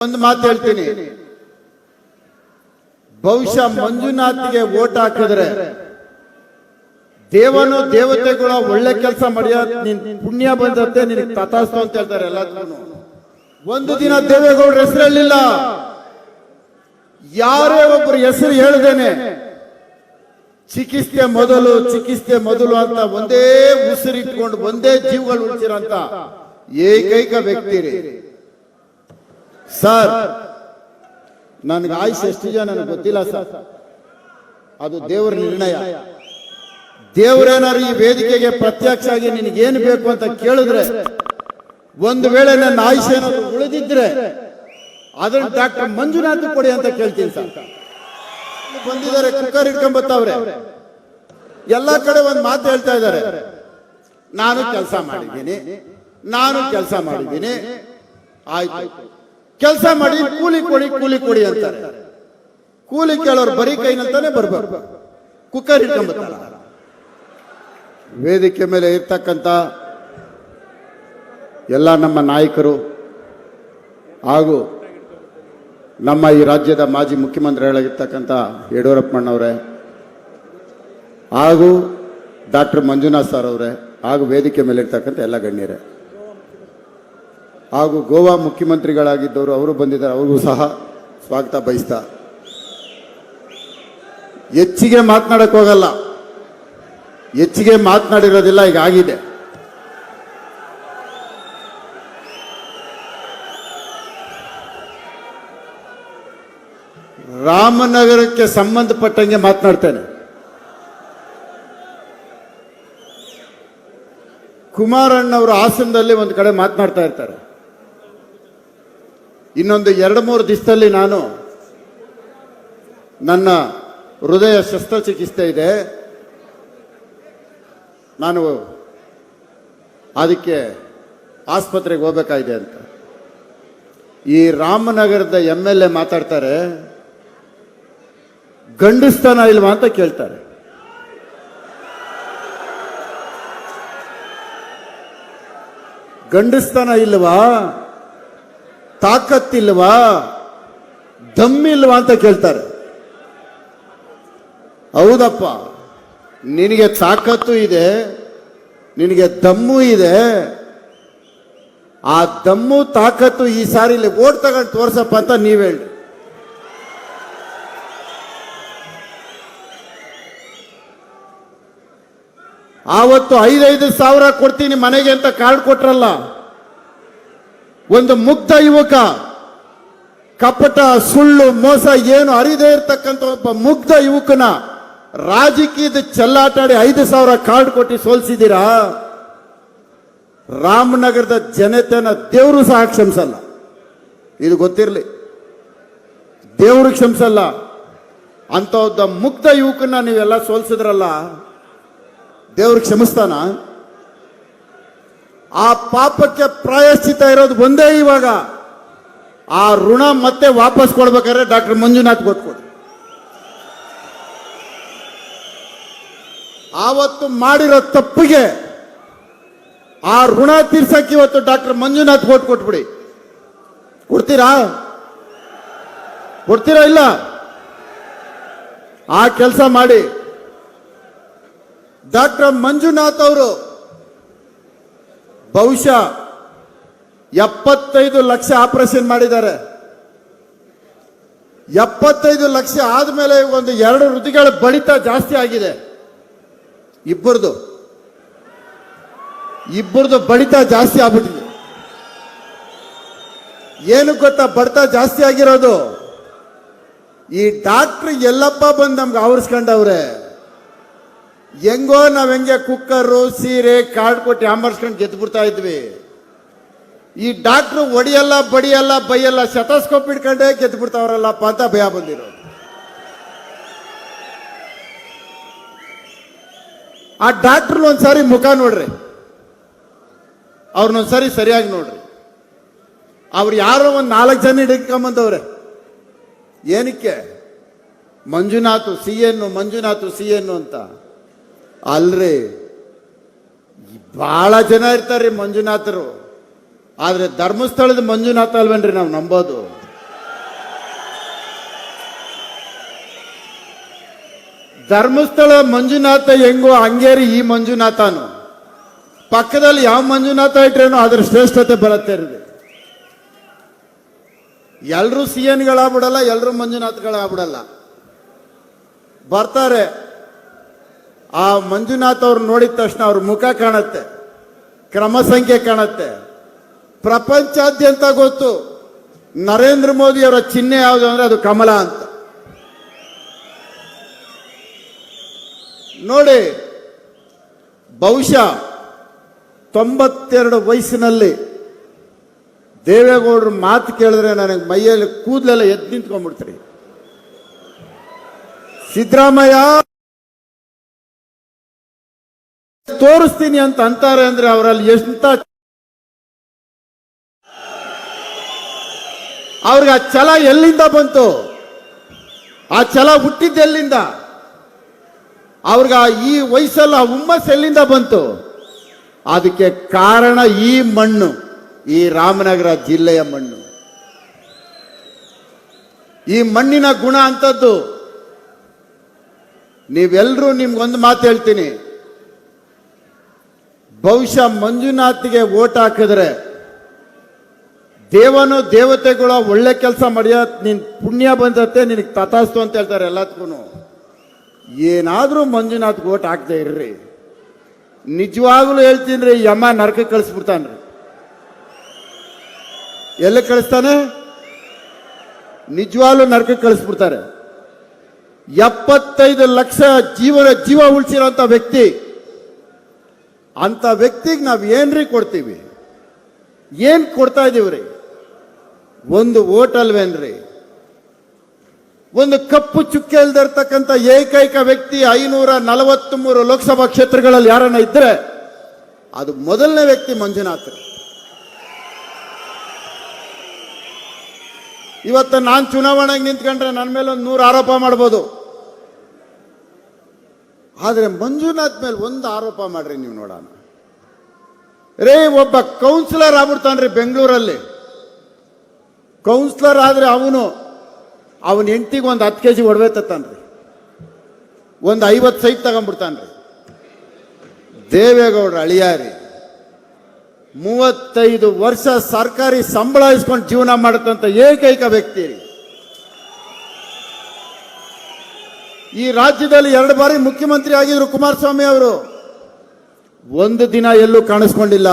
ಒಂದು ಮಾತು ಹೇಳ್ತೀನಿ. ಬಹುಶಃ ಮಂಜುನಾಥ್ಗೆ ಓಟ್ ಹಾಕಿದ್ರೆ ದೇವನು ದೇವತೆಗಳ ಒಳ್ಳೆ ಕೆಲಸ ನಿನ್ ಪುಣ್ಯ ಬಂದತ್ತೆ ನಿನ್ ತಥಾಸ್ತು ಅಂತ ಹೇಳ್ತಾರೆ ಎಲ್ಲದಕ್ಕೂ ಒಂದು ದಿನ ದೇವೇಗೌಡರ ಹೆಸರು ಹೇಳಿಲ್ಲ ಯಾರೇ ಒಬ್ಬರು ಹೆಸರು ಹೇಳ್ದೇನೆ, ಚಿಕಿತ್ಸೆ ಮೊದಲು ಚಿಕಿತ್ಸೆ ಮೊದಲು ಅಂತ ಒಂದೇ ಉಸಿರಿಟ್ಕೊಂಡು, ಒಂದೇ ಜೀವಗಳು ಉಳಿಸಿರಂತ ಏಕೈಕ ವ್ಯಕ್ತಿ ಸರ್ ನನಗೆ ಆಯುಷ್ ಎಷ್ಟು ಜನ ನನಗೆ ಗೊತ್ತಿಲ್ಲ ಸರ್. ಅದು ದೇವರ ನಿರ್ಣಯ. ದೇವರೇನಾರು ಈ ವೇದಿಕೆಗೆ ಪ್ರತ್ಯಕ್ಷ ಆಗಿ ನಿನಗೇನು ಬೇಕು ಅಂತ ಕೇಳಿದ್ರೆ, ಒಂದು ವೇಳೆ ನನ್ನ ಆಯುಷ್ ಏನಾದ್ರು ಉಳಿದಿದ್ರೆ ಅದನ್ನ ಡಾಕ್ಟರ್ ಮಂಜುನಾಥ್ ಕೊಡಿ ಅಂತ ಕೇಳ್ತೀನಿ ಸರ್. ಬಂದಿದ್ದಾರೆ ಕುಕ್ಕರ್ ಇಟ್ಕೊಂಡ್ ಬರ್ತಾವ್ರೆ ಎಲ್ಲ ಕಡೆ ಒಂದು ಮಾತು ಹೇಳ್ತಾ ಇದ್ದಾರೆ. ನಾನು ಕೆಲಸ ಮಾಡಿದ್ದೀನಿ. ನಾನು ಕೆಲಸ ಮಾಡಿದ್ದೀನಿ. ಆಯ್ತು. ಕೆಲಸ ಮಾಡಿ, ಕೂಲಿ ಕೊಡಿ ಕೂಲಿ ಕೊಡಿ ಅಂತಾರೆ. ಕೂಲಿ ಕೇಳೋರು ಬರೀ ಕೈನಂತಾನೆ ಬರ್ಬೇಕು. ಕುಕ್ಕರ್ ಇಟ್ಕೊಂಡ್ ಬರ್ತಾರ ವೇದಿಕೆ ಮೇಲೆ ಇರ್ತಕ್ಕಂಥ ಎಲ್ಲ ನಮ್ಮ ನಾಯಕರು ಹಾಗೂ ನಮ್ಮ ಈ ರಾಜ್ಯದ ಮಾಜಿ ಮುಖ್ಯಮಂತ್ರಿಗಳಾಗಿರ್ತಕ್ಕಂಥ ಯಡಿಯೂರಪ್ಪಣ್ಣವರೇ ಹಾಗೂ ಡಾಕ್ಟರ್ ಮಂಜುನಾಥ್ ಸರ್ ಅವರೇ ಹಾಗೂ ವೇದಿಕೆ ಮೇಲೆ ಇರ್ತಕ್ಕಂಥ ಎಲ್ಲ ಗಣ್ಯರೇ. ಹಾಗೂ ಗೋವಾ ಮುಖ್ಯಮಂತ್ರಿಗಳಾಗಿದ್ದವರು ಅವರು ಬಂದಿದ್ದಾರೆ. ಅವ್ರಿಗೂ ಸಹ ಸ್ವಾಗತ ಬಯಸ್ತಾ. ಹೆಚ್ಚಿಗೆ ಮಾತನಾಡಕ್ಕೆ ಹೋಗಲ್ಲ. ಹೆಚ್ಚಿಗೆ ಮಾತನಾಡಿರೋದಿಲ್ಲ, ಈಗ ಆಗಿದೆ. ರಾಮನಗರಕ್ಕೆ ಸಂಬಂಧಪಟ್ಟಂಗೆ ಮಾತನಾಡ್ತೇನೆ. ಕುಮಾರಣ್ಣವರು ಹಾಸನದಲ್ಲಿ ಒಂದು ಕಡೆ ಮಾತನಾಡ್ತಾ ಇರ್ತಾರೆ. ಇನ್ನೊಂದು ಎರಡು ಮೂರು ದಿವಸದಲ್ಲಿ ನಾನು ನನ್ನ ಹೃದಯ ಶಸ್ತ್ರಚಿಕಿತ್ಸೆ ಇದೆ. ನಾನು ಅದಕ್ಕೆ ಆಸ್ಪತ್ರೆಗೆ ಹೋಗ್ಬೇಕಾಗಿದೆ ಅಂತ. ಈ ರಾಮನಗರದ ಎಂ ಎಲ್ ಎ ಮಾತಾಡ್ತಾರೆ, ಗಂಡಸ್ತನ ಇಲ್ವಾ ಅಂತ ಕೇಳ್ತಾರೆ. ಗಂಡಸ್ತನ ಇಲ್ವಾ? ತಾಕತ್ತಿಲ್ವಾ? ದಮ್ಮಿಲ್ವಾ ಅಂತ ಕೇಳ್ತಾರೆ. ಹೌದಪ್ಪ. ನಿನಗೆ ತಾಕತ್ತು ಇದೆ, ನಿನಗೆ ದಮ್ಮು ಇದೆ. ಆ ದಮ್ಮು ತಾಕತ್ತು ಈ ಸಾರಿ ಇಲ್ಲಿ ಓಟ್ ತಗೊಂಡು ತೋರ್ಸಪ್ಪ ಅಂತ ನೀವು ಹೇಳಿ ಆವತ್ತು ಐದೈದು ಸಾವಿರ ಕೊಡ್ತೀನಿ ಮನೆಗೆ ಅಂತ ಕಾರ್ಡ್ ಕೊಟ್ರಲ್ಲ. ಒಂದು ಮುಕ್ತ ಯುವಕ, ಕಪಟ, ಸುಳ್ಳು, ಮೋಸ ಏನು ಅರಿದೇ ಇರ್ತಕ್ಕಂಥ ಒಬ್ಬ ಮುಗ್ಧ ಯುವಕನ ರಾಜಕೀಯದ ಚೆಲ್ಲಾಟಾಡಿ ಐದು ಸಾವಿರ ಕಾರ್ಡ್ ಕೊಟ್ಟು ಸೋಲಿಸಿದ್ದೀರಾ? ರಾಮನಗರದ ಜನತೆನ ದೇವರು ಸಹ ಕ್ಷಮಿಸಲ್ಲ. ಇದು ಗೊತ್ತಿರಲಿ. ದೇವರು ಕ್ಷಮಿಸಲ್ಲ. ಅಂತ ಮುಗ್ಧ ಯುವಕನ ನೀವೆಲ್ಲ ಸೋಲಿಸಿದ್ರಲ್ಲ ದೇವ್ರಿಗೆ ಕ್ಷಮಿಸ್ತಾನ? ಆ ಪಾಪಕ್ಕೆ ಪ್ರಾಯಶ್ಚಿತ ಇರೋದು ಒಂದೇ ಇವಾಗ. ಆ ಋಣ ಮತ್ತೆ ವಾಪಸ್ ಕೊಡ್ಬೇಕಾದ್ರೆ ಡಾಕ್ಟರ್ ಮಂಜುನಾಥ್ ಗೊತ್ಕೊಡಿ ಆವತ್ತು ಮಾಡಿರೋ ತಪ್ಪಿಗೆ ಆ ಋಣ ತೀರ್ಸಕ್ಕೆ ಇವತ್ತು ಡಾಕ್ಟರ್ ಮಂಜುನಾಥ್ ಓಟ್ ಕೊಟ್ಬಿಡಿ. ಕೊಡ್ತೀರಾ? ಕೊಡ್ತೀರಾ ಇಲ್ಲ? ಆ ಕೆಲಸ ಮಾಡಿ. ಡಾಕ್ಟರ್ ಮಂಜುನಾಥ್ ಅವರು ಬಹುಶಃ ಎಪ್ಪತ್ತೈದು ಲಕ್ಷ ಆಪರೇಷನ್ ಮಾಡಿದ್ದಾರೆ. ಎಪ್ಪತ್ತೈದು ಲಕ್ಷ ಆದಮೇಲೆ ಒಂದು ಎರಡು ಋತುಗಳ ಬಡಿತ ಜಾಸ್ತಿ ಆಗಿದೆ. ಇಬ್ಬರದು. ಇಬ್ಬರದು ಬಡಿತ ಜಾಸ್ತಿ ಆಗ್ಬಿಟ್ಟಿದೆ. ಏನು ಗೊತ್ತಾ? ಬಡಿತ ಜಾಸ್ತಿ ಆಗಿರೋದು. ಈ ಡಾಕ್ಟರ್ ಎಲ್ಲಪ್ಪ ಬಂದು ನಮ್ಗೆ ಆವರಿಸ್ಕೊಂಡವ್ರೆ. ಹೆಂಗೋ ನಾವು ಹೆಂಗೆ ಕುಕ್ಕರು, ಸೀರೆ ಕಾರ್ಡ್ ಕೊಟ್ಟು ಆಂಬರ್ಸ್ಕೊಂಡು ಗೆದ್ದು ಬಿಡ್ತಾ ಇದ್ವಿ. ಈ ಡಾಕ್ಟ್ರು ಒಡಿಯಲ್ಲ, ಬಡಿಯಲ್ಲ, ಬೈಯಲ್ಲ, ಶತಸ್ಕೋಪ್ ಗೆದ್ದು ಬಿಡ್ತಾವ್ರಲ್ಲಪ್ಪ ಅಂತ ಭಯ ಬಂದಿರೋ ಆ ಡಾಕ್ಟ್ರ್ ಒಂದ್ಸಾರಿ ಮುಖ ನೋಡ್ರಿ. ಅವ್ರನ್ನೊಂದ್ಸಾರಿ ಸರಿಯಾಗಿ ನೋಡ್ರಿ. ಅವ್ರು ಯಾರೋ ಒಂದು ನಾಲ್ಕು ಜನ ಹಿಡ್ಕೊಂಬಂದವ್ರೆ. ಏನಕ್ಕೆ? ಮಂಜುನಾಥು, ಸಿ ಎನ್ನು ಮಂಜುನಾಥು, ಸಿ ಎನ್ನು ಅಂತ. ಅಲ್ರಿ. ಭಾಳ ಜನ ಇರ್ತಾರೆ ರೀ ಮಂಜುನಾಥರು. ಆದರೆ ಧರ್ಮಸ್ಥಳದ ಮಂಜುನಾಥ ಅಲ್ವೇನ್ರಿ ನಾವು ನಂಬೋದು. ಧರ್ಮಸ್ಥಳ ಮಂಜುನಾಥ ಹೆಂಗೋ ಹಂಗೇರಿ ಈ ಮಂಜುನಾಥನು. ಪಕ್ಕದಲ್ಲಿ ಯಾವ ಮಂಜುನಾಥ ಇಟ್ರೇನೋ ಅದ್ರ ಶ್ರೇಷ್ಠತೆ ಬರುತ್ತೆ ರೀ. ಎಲ್ಲರೂ ಸಿ ಎನ್ಗಳಾಗ್ಬಿಡಲ್ಲ ಎಲ್ಲರೂ ಮಂಜುನಾಥ್ಗಳಾಗ್ಬಿಡಲ್ಲ. ಬರ್ತಾರೆ. ಆ ಮಂಜುನಾಥ್ ಅವ್ರು ನೋಡಿದ ತಕ್ಷಣ ಅವ್ರ ಮುಖ ಕಾಣುತ್ತೆ. ಕ್ರಮ ಸಂಖ್ಯೆ ಕಾಣತ್ತೆ. ಪ್ರಪಂಚಾದ್ಯಂತ ಗೊತ್ತು ನರೇಂದ್ರ ಮೋದಿ ಅವರ ಚಿಹ್ನೆ ಯಾವುದು ಅಂದ್ರೆ ಅದು ಕಮಲ ಅಂತ. ನೋಡಿ, ಬಹುಶಃ ತೊಂಬತ್ತೆರಡು ವಯಸ್ಸಿನಲ್ಲಿ ದೇವೇಗೌಡರು ಮಾತು ಕೇಳಿದ್ರೆ ನನಗೆ ಮೈಯಲ್ಲಿ ಕೂದಲೆಲ್ಲ ಎದ್ದು ನಿಂತ್ಕೊಂಡ್ಬಿಡ್ತೀರಿ. ಸಿದ್ದರಾಮಯ್ಯ! ತೋರಿಸ್ತೀನಿ ಅಂತ ಅಂತಾರೆ ಅಂದ್ರೆ ಅವರಲ್ಲಿ ಎಂತ ಅವ್ರಿಗೆ ಆ ಛಲ ಎಲ್ಲಿಂದ ಬಂತು? ಆ ಛಲ ಹುಟ್ಟಿದ್ದು ಎಲ್ಲಿಂದ? ಅವ್ರಿಗೆ ಈ ವಯಸ್ಸಲ್ಲ ಆ ಹುಮ್ಮಸ್ ಎಲ್ಲಿಂದ ಬಂತು? ಅದಕ್ಕೆ ಕಾರಣ ಈ ಮಣ್ಣು, ಈ ರಾಮನಗರ ಜಿಲ್ಲೆಯ ಮಣ್ಣು. ಈ ಮಣ್ಣಿನ ಗುಣ ಅಂತದ್ದು ನೀವೆಲ್ಲರೂ ನಿಮ್ಗೊಂದು ಮಾತು ಹೇಳ್ತೀನಿ. ಬಹುಶಃ ಮಂಜುನಾಥ್ಗೆ ಓಟ್ ಹಾಕಿದ್ರೆ ದೇವನು ದೇವತೆಗಳ ಒಳ್ಳೆ ಕೆಲಸ ಮಾಡಿಯ, ನಿನ್ ಪುಣ್ಯ ಬಂದತ್ತೆ, ನಿನಗೆ ತಥಾಸ್ತು ಅಂತ ಹೇಳ್ತಾರೆ ಎಲ್ಲದಕ್ಕೂ ಏನಾದರೂ ಮಂಜುನಾಥ್ಗೆ ಓಟ್ ಹಾಕ್ದೆ ಇರ್ರಿ. ನಿಜವಾಗ್ಲೂ ಹೇಳ್ತೀನಿ ರೀ ಯಮ ನರಕ ಕಳಿಸ್ಬಿಡ್ತಾನ್ರಿ. ಎಲ್ಲಿ ಕಳಿಸ್ತಾನೆ? ನಿಜವಾಗ್ಲೂ ನರಕ ಕಳಿಸ್ಬಿಡ್ತಾರೆ. ಎಪ್ಪತ್ತೈದು ಲಕ್ಷ ಜೀವನ ಜೀವ ಉಳಿಸಿರೋಂಥ ವ್ಯಕ್ತಿ ಅಂತ ವ್ಯಕ್ತಿಗೆ ನಾವು ಏನ್ರಿ ಕೊಡ್ತೀವಿ? ಏನು ಕೊಡ್ತಾ ಇದೀವ್ರಿ? ಒಂದು ಓಟಲ್ವೇನ್ರಿ ಒಂದು ಕಪ್ಪು ಚುಕ್ಕೆ ಇಲ್ದಿರ್ತಕ್ಕಂಥ ಏಕೈಕ ವ್ಯಕ್ತಿ ಐನೂರ ನಲವತ್ತ್ ಮೂರು ಲೋಕಸಭಾ ಕ್ಷೇತ್ರಗಳಲ್ಲಿ ಯಾರನ್ನ ಇದ್ರೆ ಅದು ಮೊದಲನೇ ವ್ಯಕ್ತಿ ಮಂಜುನಾಥ್ ಇವತ್ತು ನಾನು ಚುನಾವಣೆಗೆ ನಿಂತ್ಕೊಂಡ್ರೆ ನನ್ನ ಮೇಲೆ ಒಂದು ನೂರು ಆರೋಪ ಮಾಡ್ಬೋದು. ಆದರೆ ಮಂಜುನಾಥ್ ಮೇಲೆ ಒಂದು ಆರೋಪ ಮಾಡ್ರಿ ನೀವು ನೋಡೋಣ. ರೇ, ಒಬ್ಬ ಕೌನ್ಸಿಲರ್ ಆಗ್ಬಿಡ್ತಾನ್ರಿ ಬೆಂಗಳೂರಲ್ಲಿ. ಕೌನ್ಸಿಲರ್ ಆದರೆ ಅವನು, ಅವನ ಹೆಂಡತಿಗೆ ಒಂದು ಹತ್ತು ಕೆ ಜಿ ಒಡವೆ ತತ್ತಾನ್ರಿ. ಒಂದು ಐವತ್ತು ಸೈಟ್ ತಗೊಂಡ್ಬಿಡ್ತಾನ್ರಿ. ದೇವೇಗೌಡರ ಅಳಿಯಾರಿ. ಮೂವತ್ತೈದು ವರ್ಷ ಸರ್ಕಾರಿ ಸಂಬಳ ಇಸ್ಕೊಂಡು ಜೀವನ ಮಾಡತಂತ ಏಕೈಕ ವ್ಯಕ್ತಿ ರೀ. ಈ ರಾಜ್ಯದಲ್ಲಿ ಎರಡು ಬಾರಿ ಮುಖ್ಯಮಂತ್ರಿ ಆಗಿದ್ರು ಕುಮಾರಸ್ವಾಮಿ ಅವರು. ಒಂದು ದಿನ ಎಲ್ಲೂ ಕಾಣಿಸ್ಕೊಂಡಿಲ್ಲ.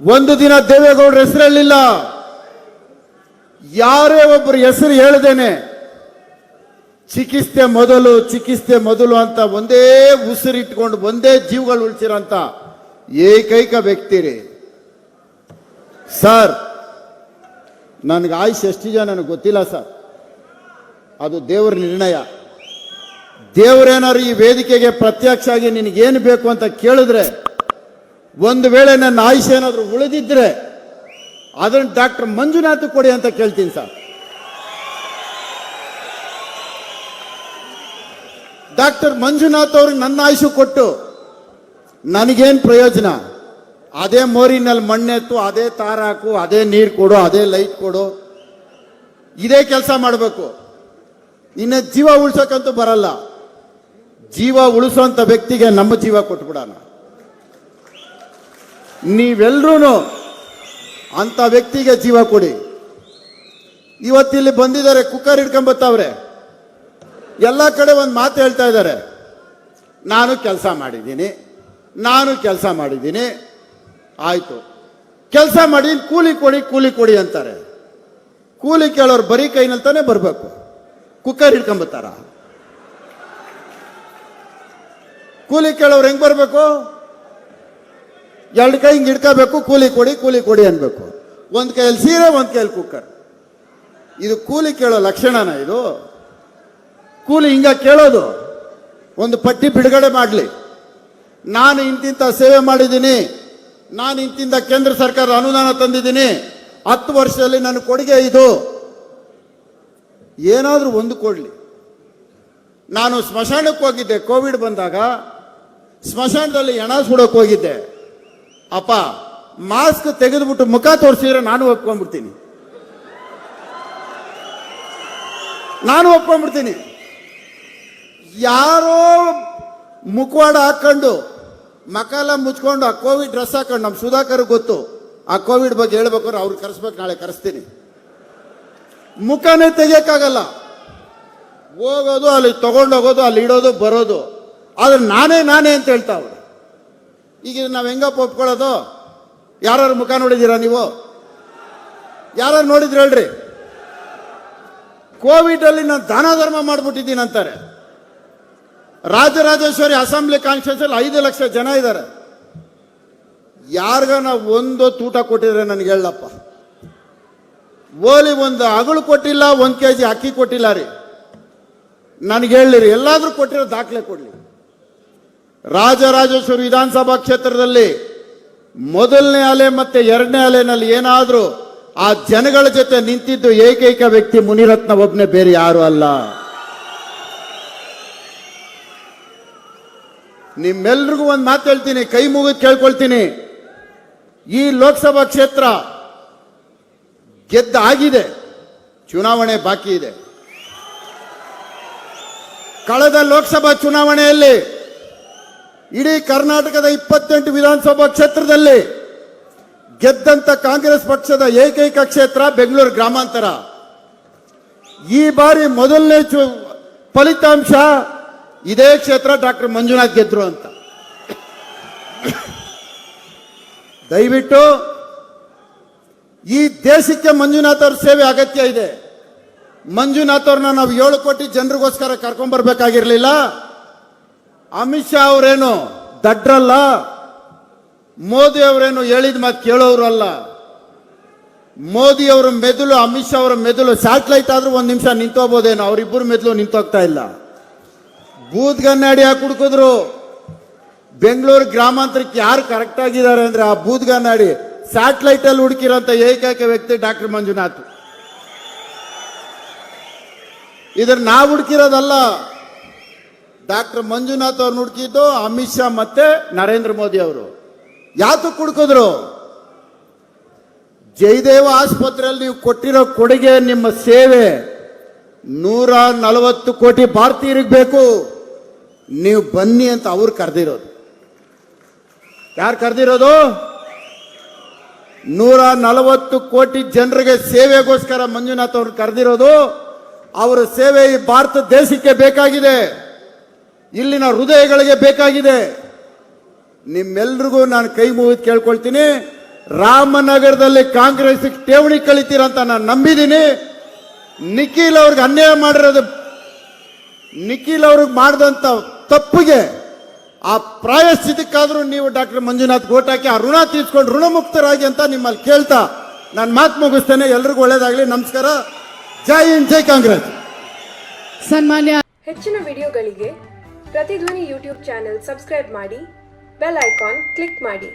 ಒಂದು ದಿನ ದೇವೇಗೌಡರ ಹೆಸರು ಹೇಳಿಲ್ಲ ಯಾರೇ ಒಬ್ಬರು ಹೆಸರು ಹೇಳ್ದೇನೆ. ಚಿಕಿತ್ಸೆ ಮೊದಲು ಚಿಕಿತ್ಸೆ ಮೊದಲು ಅಂತ ಒಂದೇ ಉಸಿರಿಟ್ಕೊಂಡು, ಒಂದೇ ಜೀವಗಳು ಉಳಿಸಿರೋಂಥ ಏಕೈಕ ವ್ಯಕ್ತಿ ರೀ ಸರ್, ನನಗೆ ಆಯುಷ್ ಎಷ್ಟಿದೆ ನನಗೆ ಗೊತ್ತಿಲ್ಲ ಸರ್. ಅದು ದೇವರ ನಿರ್ಣಯ. ದೇವರೇನಾದ್ರು ಈ ವೇದಿಕೆಗೆ ಪ್ರತ್ಯಕ್ಷ ಆಗಿ ನಿನಗೇನು ಬೇಕು ಅಂತ ಕೇಳಿದ್ರೆ, ಒಂದು ವೇಳೆ ನನ್ನ ಆಯುಷ್ ಏನಾದರೂ ಉಳಿದಿದ್ರೆ, ಅದನ್ನು ಡಾಕ್ಟರ್ ಮಂಜುನಾಥ್ ಕೊಡಿ ಅಂತ ಕೇಳ್ತೀನಿ ಸರ್. ಡಾಕ್ಟರ್ ಮಂಜುನಾಥ್ ಅವ್ರಿಗೆ ನನ್ನ ಆಯುಷು ಕೊಟ್ಟು ನನಗೇನು ಪ್ರಯೋಜನ? ಅದೇ ಮೋರಿನಲ್ಲಿ ಮಣ್ಣೆತ್ತು ಅದೇ ತಾರಾಕು ಅದೇ ನೀರು ಕೊಡು, ಅದೇ ಲೈಟ್ ಕೊಡು. ಇದೇ ಕೆಲಸ ಮಾಡಬೇಕು. ಇನ್ನು ಜೀವ ಉಳ್ಸೋಕ್ಕಂತೂ ಬರಲ್ಲ. ಜೀವ ಉಳಿಸೋಂಥ ವ್ಯಕ್ತಿಗೆ ನಮ್ಮ ಜೀವ ಕೊಟ್ಬಿಡೋಣ. ನೀವೆಲ್ಲರೂ ಅಂತ ವ್ಯಕ್ತಿಗೆ ಜೀವ ಕೊಡಿ. ಇವತ್ತಿಲ್ಲಿ ಬಂದಿದ್ದಾರೆ, ಕುಕ್ಕರ್ ಹಿಡ್ಕೊಂಬತ್ತವ್ರೆ. ಎಲ್ಲ ಕಡೆ ಒಂದು ಮಾತು ಹೇಳ್ತಾ ಇದ್ದಾರೆ. ನಾನು ಕೆಲಸ ಮಾಡಿದ್ದೀನಿ. ನಾನು ಕೆಲಸ ಮಾಡಿದ್ದೀನಿ. ಆಯಿತು. ಕೆಲಸ ಮಾಡಿ, ಕೂಲಿ ಕೊಡಿ ಕೂಲಿ ಕೊಡಿ ಅಂತಾರೆ. ಕೂಲಿ ಕೇಳೋರು ಬರೀ ಕೈನಲ್ಲಿ ತಾನೇ ಬರಬೇಕು. ಕುಕ್ಕರ್ ಹಿಡ್ಕೊಂಬತ್ತಾರ ಕೂಲಿ ಕೇಳೋರು ಹೆಂಗೆ ಬರಬೇಕು? ಎರಡು ಕೈ ಹಿಂಗೆ ಹಿಡ್ಕೋಬೇಕು, ಕೂಲಿ ಕೊಡಿ ಕೂಲಿ ಕೊಡಿ ಅನ್ಬೇಕು. ಒಂದು ಕೈಯಲ್ಲಿ ಸೀರೆ, ಒಂದು ಕೈಯಲ್ಲಿ ಕುಕ್ಕರ್. ಇದು ಕೂಲಿ ಕೇಳೋ ಲಕ್ಷಣನ ಇದು? ಕೂಲಿ ಹಿಂಗ ಕೇಳೋದು. ಒಂದು ಪಟ್ಟಿ ಬಿಡುಗಡೆ ಮಾಡಲಿ. ನಾನು ಇಂತಿಂತ ಸೇವೆ ಮಾಡಿದ್ದೀನಿ. ನಾನು ಇಂತಿಂತ ಕೇಂದ್ರ ಸರ್ಕಾರ ಅನುದಾನ ತಂದಿದ್ದೀನಿ. ಹತ್ತು ವರ್ಷದಲ್ಲಿ ನನ್ನ ಕೊಡುಗೆ ಇದು. ಏನಾದರೂ ಒಂದು ಕೊಡಲಿ. ನಾನು ಸ್ಮಶಾನಕ್ಕೆ ಹೋಗಿದ್ದೆ, ಕೋವಿಡ್ ಬಂದಾಗ. ಸ್ಮಶಾನದಲ್ಲಿ ಹೆಣ ಸುಡೋಕೆ ಹೋಗಿದ್ದೆ. ಅಪ್ಪ, ಮಾಸ್ಕ್ ತೆಗೆದುಬಿಟ್ಟು ಮುಖ ತೋರಿಸಿದ್ರೆ ನಾನು ಒಪ್ಕೊಂಡ್ಬಿಡ್ತೀನಿ. ನಾನು ಒಪ್ಕೊಂಡ್ಬಿಡ್ತೀನಿ. ಯಾರೋ ಮುಖವಾಡ ಹಾಕೊಂಡು, ಮಕಾಲ ಮುಚ್ಕೊಂಡು ಆ ಕೋವಿಡ್ ಡ್ರೆಸ್ ಹಾಕೊಂಡು ನಮ್ಮ ಸುಧಾಕರ್ ಗೊತ್ತು. ಆ ಕೋವಿಡ್ ಬಗ್ಗೆ ಹೇಳ್ಬೇಕಾದ್ರೆ ಅವ್ರಿಗೆ ಕರೆಸ್ಬೇಕು, ನಾಳೆ ಕರೆಸ್ತೀನಿ. ಮುಖನೇ ತೆಗಿಯೋಕ್ಕಾಗಲ್ಲ. ಹೋಗೋದು, ಅಲ್ಲಿ ತಗೊಂಡೋಗೋದು ಅಲ್ಲಿ ಇಡೋದು, ಬರೋದು. ಆದ್ರೆ ನಾನೇ ನಾನೇ ಅಂತ ಹೇಳ್ತಾವ್ರೆ ಈಗ ನಾವು ಹೆಂಗಪ್ಪ ಒಪ್ಕೊಳ್ಳೋದು? ಯಾರು ಮುಖ ನೋಡಿದ್ದೀರಾ ನೀವು? ಯಾರು ನೋಡಿದ್ರಿ ಹೇಳ್ರಿ. ಕೋವಿಡ್ ಅಲ್ಲಿ ನಾನು ದಾನ ಧರ್ಮ ಮಾಡ್ಬಿಟ್ಟಿದ್ದೀನಿ ಅಂತಾರೆ. ರಾಜರಾಜೇಶ್ವರಿ ಅಸೆಂಬ್ಲಿ ಕಾನ್ಸ್ಟಿಟ್ಯೂನ್ಸ್ ಅಲ್ಲಿ ಐದು ಲಕ್ಷ ಜನ ಇದ್ದಾರೆ. ಯಾರಿಗ ನಾವು ಒಂದು ತೂಟ ಕೊಟ್ಟಿದ್ರೆ ನನಗೆ ಹೇಳಪ್ಪ. ಓಲಿ ಒಂದು ಅಗಳು ಕೊಟ್ಟಿಲ್ಲ, ಒಂದು ಕೆ ಜಿ ಅಕ್ಕಿ ಕೊಟ್ಟಿಲ್ಲ ರೀ. ನನಗೆ ಹೇಳಿರಿ ಎಲ್ಲಾದರೂ ಕೊಟ್ಟಿರೋ ದಾಖಲೆ ಕೊಡ್ಲಿ. ರಾಜರಾಜೇಶ್ವರಿ ವಿಧಾನಸಭಾ ಕ್ಷೇತ್ರದಲ್ಲಿ ಮೊದಲನೇ ಅಲೆ ಮತ್ತೆ ಎರಡನೇ ಅಲೆನಲ್ಲಿ ಏನಾದರೂ ಆ ಜನಗಳ ಜೊತೆ ನಿಂತಿದ್ದು ಏಕೈಕ ವ್ಯಕ್ತಿ ಮುನಿರತ್ನ ಒಬ್ಬನೇ ಬೇರೆ ಯಾರು ಅಲ್ಲ. ನಿಮ್ಮೆಲ್ರಿಗೂ ಒಂದು ಮಾತು ಹೇಳ್ತೀನಿ, ಕೈ ಮುಗಿದು ಕೇಳ್ಕೊಳ್ತೀನಿ. ಈ ಲೋಕಸಭಾ ಕ್ಷೇತ್ರ ಗೆದ್ದ ಆಗಿದೆ ಚುನಾವಣೆ ಬಾಕಿ ಇದೆ. ಕಳೆದ ಲೋಕಸಭಾ ಚುನಾವಣೆಯಲ್ಲಿ ಇಡೀ ಕರ್ನಾಟಕದ ಇಪ್ಪತ್ತೆಂಟು ವಿಧಾನಸಭಾ ಕ್ಷೇತ್ರದಲ್ಲಿ ಗೆದ್ದಂತ ಕಾಂಗ್ರೆಸ್ ಪಕ್ಷದ ಏಕೈಕ ಕ್ಷೇತ್ರ ಬೆಂಗಳೂರು ಗ್ರಾಮಾಂತರ. ಈ ಬಾರಿ ಮೊದಲನೇ ಚು ಫಲಿತಾಂಶ ಇದೇ ಕ್ಷೇತ್ರ ಡಾಕ್ಟರ್ ಮಂಜುನಾಥ್ ಗೆದ್ರು ಅಂತ. ದಯವಿಟ್ಟು ಈ ದೇಶಕ್ಕೆ ಮಂಜುನಾಥ್ ಅವ್ರ ಸೇವೆ ಅಗತ್ಯ ಇದೆ. ಮಂಜುನಾಥ್ ಅವ್ರನ್ನ ನಾವು ಏಳು ಕೋಟಿ ಜನರಿಗೋಸ್ಕರ ಕರ್ಕೊಂಡ್ಬರ್ಬೇಕಾಗಿರ್ಲಿಲ್ಲ ಅಮಿತ್ ಶಾ ಅವರೇನು ದಡ್ರಲ್ಲ? ಮೋದಿ ಅವರೇನು ಹೇಳಿದ ಮಾತು ಕೇಳೋರು ಅಲ್ಲ. ಮೋದಿ ಅವರ ಮೆದುಳು, ಅಮಿತ್ ಶಾ ಅವರ ಮೆದುಳು ಸ್ಯಾಟಲೈಟ್ ಆದ್ರೂ ಒಂದು ನಿಮಿಷ ನಿಂತೋಗ್ಬೋದೇನೋ ಅವರಿಬ್ಬರು ಮೆದುಳು ನಿಂತೋಗ್ತಾ ಇಲ್ಲ. ಬೂತ್ ಗನ್ನಾಡಿ ಹಾಕಿ ಹುಡುಕಿದ್ರು? ಬೆಂಗಳೂರು ಗ್ರಾಮಾಂತರಕ್ಕೆ ಯಾರು ಕರೆಕ್ಟ್ ಆಗಿದ್ದಾರೆ ಅಂದ್ರೆ ಆ ಬೂತ್ ಸ್ಯಾಟಲೈಟ್ ಅಲ್ಲಿ ಹುಡುಕಿರೋಂಥ ಏಕೈಕ ವ್ಯಕ್ತಿ ಡಾಕ್ಟರ್ ಮಂಜುನಾಥ್. ಇದ್ರ ನಾವು ಹುಡುಕಿರೋದಲ್ಲ, ಡಾಕ್ಟರ್ ಮಂಜುನಾಥ್ ಅವ್ರನ್ನ ಹುಡುಕಿದ್ದು ಅಮಿತ್ ಶಾ ಮತ್ತೆ ನರೇಂದ್ರ ಮೋದಿ ಅವರು. ಯಾತಕ್ಕೆ ಹುಡುಕಿದ್ರು ಜಯದೇವ ಆಸ್ಪತ್ರೆಯಲ್ಲಿ ನೀವು ಕೊಟ್ಟಿರೋ ಕೊಡುಗೆ, ನಿಮ್ಮ ಸೇವೆ ನೂರ ನಲವತ್ತು ಕೋಟಿ ಭಾರತೀಯರಿಗೆ ಬೇಕು. ನೀವು ಬನ್ನಿ ಅಂತ ಅವ್ರು ಕರೆದಿರೋದು. ಯಾರು ಕರೆದಿರೋದು? ನೂರ ನಲವತ್ತು ಕೋಟಿ ಜನರಿಗೆ ಸೇವೆಗೋಸ್ಕರ ಮಂಜುನಾಥ್ ಅವರು ಕರೆದಿರೋದು, ಅವರ ಸೇವೆ ಈ ಭಾರತ ದೇಶಕ್ಕೆ ಬೇಕಾಗಿದೆ. ಇಲ್ಲಿನ ಹೃದಯಗಳಿಗೆ ಬೇಕಾಗಿದೆ. ನಿಮ್ಮೆಲ್ರಿಗೂ ನಾನು ಕೈ ಮುಗಿದು ಕೇಳ್ಕೊಳ್ತೀನಿ, ರಾಮನಗರದಲ್ಲಿ ಕಾಂಗ್ರೆಸ್ ಠೇವಣಿ ಕಳಿತೀರಂತ ನಾನು ನಂಬಿದ್ದೀನಿ. ನಿಖಿಲ್ ಅವ್ರಿಗೆ ಅನ್ಯಾಯ ಮಾಡಿರೋದು, ನಿಖಿಲ್ ಅವ್ರಿಗೆ ಮಾಡಿದಂಥ ತಪ್ಪಿಗೆ ಆ ಪ್ರಾಯಸ್ಥಿತಿಕ್ಕಾದರೂ ನೀವು ಡಾಕ್ಟರ್ ಮಂಜುನಾಥ್ ಗೋಟಾಕಿ ಹಾಕಿ ಆ ಋಣ ತೀರ್ಸ್ಕೊಂಡು ಋಣಮುಕ್ತರಾಗಿ ಅಂತ ನಿಮ್ಮಲ್ಲಿ ಕೇಳ್ತಾ ನಾನು ಮಾತು ಮುಗಿಸ್ತೇನೆ. ಎಲ್ರಿಗೂ ಒಳ್ಳೇದಾಗಲಿ. ನಮಸ್ಕಾರ. ಜೈ ಹಿಂದ್ ಜೈ ಕಾಂಗ್ರೆಸ್. ಸನ್ಮಾನ್ಯ ಹೆಚ್ಚಿನ ವಿಡಿಯೋಗಳಿಗೆ ಪ್ರತಿಧ್ವನಿ ಯೂಟ್ಯೂಬ್ ಚಾನೆಲ್ ಸಬ್ಸ್ಕ್ರೈಬ್ ಮಾಡಿ ಬೆಲ್ ಐಕಾನ್ ಕ್ಲಿಕ್ ಮಾಡಿ.